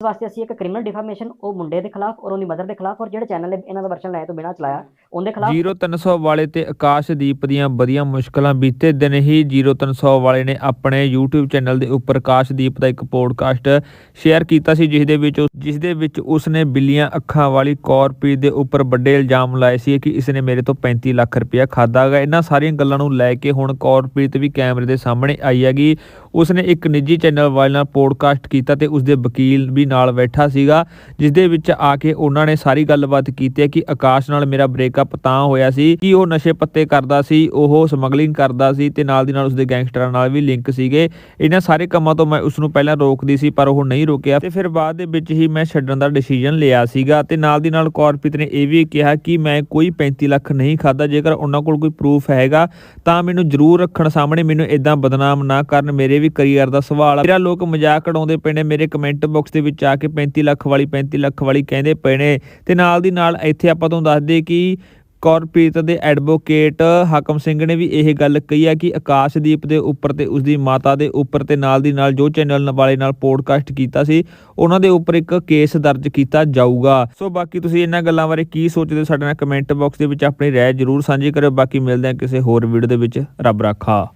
ਇਸ ਵਾਸਤੇ ਅਸੀਂ ਇੱਕ ਕ੍ਰਿਮੀਨਲ ਡਿਫਾਮੇਸ਼ਨ ਉਹ ਮੁੰਡੇ ਦੇ ਖਿਲਾਫ ਔਰ ਉਹਦੀ ਮਦਰ ਦੇ ਖਿਲਾਫ ਔਰ ਜਿਹੜੇ ਚੈਨਲ ਨੇ ਇਹਨਾਂ ਦਾ ਵਰਸ਼ਨ ਲਾਇਆ ਤੋਂ ਬਿਨਾਂ ਚਲਾਇਆ, ਉਹਦੇ ਖਿਲਾਫ 0300 ਵਾਲੇ ਤੇ ਆਕਾਸ਼ਦੀਪ ਦੀਆਂ ਬੜੀਆਂ ਮੁਸ਼ਕਲਾਂ ਬੀਤੇ ਦਿਨ ਹੀ 0300 ਵਾਲੇ ਨੇ ਆਪਣੇ YouTube ਚੈਨਲ ਦੇ ਉੱਪਰ ਆਕਾਸ਼ਦੀਪ ਦਾ ਇੱਕ ਪੋਡਕਾਸਟ ਸ਼ੇਅਰ ਕੀਤਾ ਸੀ ਜਿਸ ਦੇ ਵਿੱਚ ਜਿਸ ਦੇ ਵਿੱਚ ਉਸਨੇ ਬਿੱਲੀਆਂ ਅੱਖਾਂ ਵਾਲੀ ਕੌਰਪ੍ਰੀਤ ਦੇ ਉੱਪਰ ਵੱਡੇ ਇਲਜ਼ਾਮ ਲਾਏ ਸੀ ਕਿ ਇਸਨੇ ਮੇਰੇ ਤੋਂ 35 ਲੱਖ ਰੁਪਇਆ ਖਾਦਾ ਗਾ ਇਹਨਾਂ ਸਾਰੀਆਂ ਗੱਲਾਂ ਨੂੰ ਲੈ ਕੇ ਹੁਣ ਕੌਰਪ੍ਰੀਤ ਵੀ ਕੈਮਰੇ ਦੇ ਸਾਹਮਣੇ ਆਈ ਹੈਗੀ। ਉਸਨੇ ਇੱਕ ਨਿੱਜੀ ਚੈਨਲ ਵਾਲੇ ਨਾਲ ਪੋਡਕਾਸਟ ਕੀਤਾ ਤੇ ਉਸਦੇ ਵਕੀਲ ਵੀ ਨਾਲ ਬੈਠਾ ਸੀਗਾ ਜਿਸ ਦੇ ਵਿੱਚ ਆ ਕੇ ਉਹਨਾਂ ਨੇ ਸਾਰੀ ਗੱਲਬਾਤ ਕੀਤੀ ਹੈ ਕਿ ਆਕਾਸ਼ ਨਾਲ ਮੇਰਾ ਬ੍ਰੇਕਅਪ ਤਾਂ ਹੋਇਆ ਸੀ, ਕਿ ਉਹ ਨਸ਼ੇ ਪੱਤੇ ਕਰਦਾ ਸੀ, ਉਹ ਸਮਗਲਿੰਗ ਕਰਦਾ ਸੀ ਤੇ ਨਾਲ ਦੀ ਨਾਲ ਉਸਦੇ ਗੈਂਗਸਟਰਾਂ ਨਾਲ ਵੀ ਲਿੰਕ ਸੀਗੇ। ਇਹਨਾਂ ਸਾਰੇ ਕੰਮਾਂ ਤੋਂ ਮੈਂ ਉਸ ਨੂੰ ਪਹਿਲਾਂ ਰੋਕਦੀ ਸੀ, ਪਰ ਉਹ ਨਹੀਂ ਰੁਕਿਆ। ਤੇ ਫਿਰ ਬਾਅਦ ਦੇ ਵਿੱਚ ਹੀ ਮੈਂ ਛੱਡਣ ਦਾ ਡਿਸੀਜਨ ਲਿਆ ਸੀਗਾ ਤੇ ਨਾਲ ਦੀ ਨਾਲ ਕੌਰਪ੍ਰੀਤ ਨੇ ਇਹ ਵੀ ਕਿਹਾ ਕਿ ਮੈਂ ਕੋਈ 35 ਲੱਖ ਨਹੀਂ ਖਾਦਾ ਜੇਕਰ ਉਹਨਾਂ ਕੋਲ ਕੋਈ ਪ੍ਰੂਫ ਹੈਗਾ, ਤਾਂ ਮੈਨੂੰ ਜ਼ਰੂਰ ਰੱਖਣ ਸਾਹਮਣੇ ਮੈਨੂੰ ਇਦਾਂ ਬਦਨਾਮ ਨਾ ਕਰਨ, ਮੇਰੇ ਵੀ ਕਰੀਅਰ ਦਾ ਸਵਾਲ ਮੇਰਾ ਲੋਕ ਮਜ਼ਾਕ ਉਡਾਉਂਦੇ ਪਏ ਨੇ, ਮੇਰੇ ਕਮੈਂਟ ਬਾਕਸ ਦੇ ਵਿੱਚ ਜਾ ਕੇ 35 ਲੱਖ ਵਾਲੀ 35 ਲੱਖ ਵਾਲੀ ਕਹਿੰਦੇ ਪਏ ਨੇ। ਤੇ ਨਾਲ ਦੀ ਨਾਲ ਇੱਥੇ ਆਪਾਂ ਤੁਹਾਨੂੰ ਦੱਸ ਦਈਏ ਕਿ ਕੌਰਪ੍ਰੀਤ ਦੇ ਐਡਵੋਕੇਟ ਹਾਕਮ ਸਿੰਘ ਨੇ ਵੀ ਇਹ ਗੱਲ ਕਹੀ ਹੈ ਕਿ ਆਕਾਸ਼ਦੀਪ ਦੇ ਉੱਪਰ ਤੇ ਉਸਦੀ ਮਾਤਾ ਦੇ ਉੱਪਰ ਤੇ ਨਾਲ ਦੀ ਨਾਲ ਜੋ ਚੈਨਲ ਵਾਲੇ ਨਾਲ ਪੋਡਕਾਸਟ ਕੀਤਾ ਸੀ, ਉਹਨਾਂ ਦੇ ਉੱਪਰ ਇੱਕ ਕੇਸ ਦਰਜ ਕੀਤਾ ਜਾਊਗਾ। ਸੋ ਬਾਕੀ ਤੁਸੀਂ ਇਹਨਾਂ ਗੱਲਾਂ ਬਾਰੇ ਕੀ ਸੋਚਦੇ ਹੋ, ਸਾਡੇ ਨਾਲ ਕਮੈਂਟ ਬਾਕਸ ਦੇ ਵਿੱਚ ਆਪਣੀ ਰਾਏ ਜ਼ਰੂਰ ਸਾਂਝੀ ਕਰਿਓ। ਬਾਕੀ ਮਿਲਦੇ ਹਾਂ ਕਿਸੇ ਹੋਰ ਵੀਡੀਓ ਦੇ ਵਿੱਚ। ਰੱਬ ਰਾਖਾ।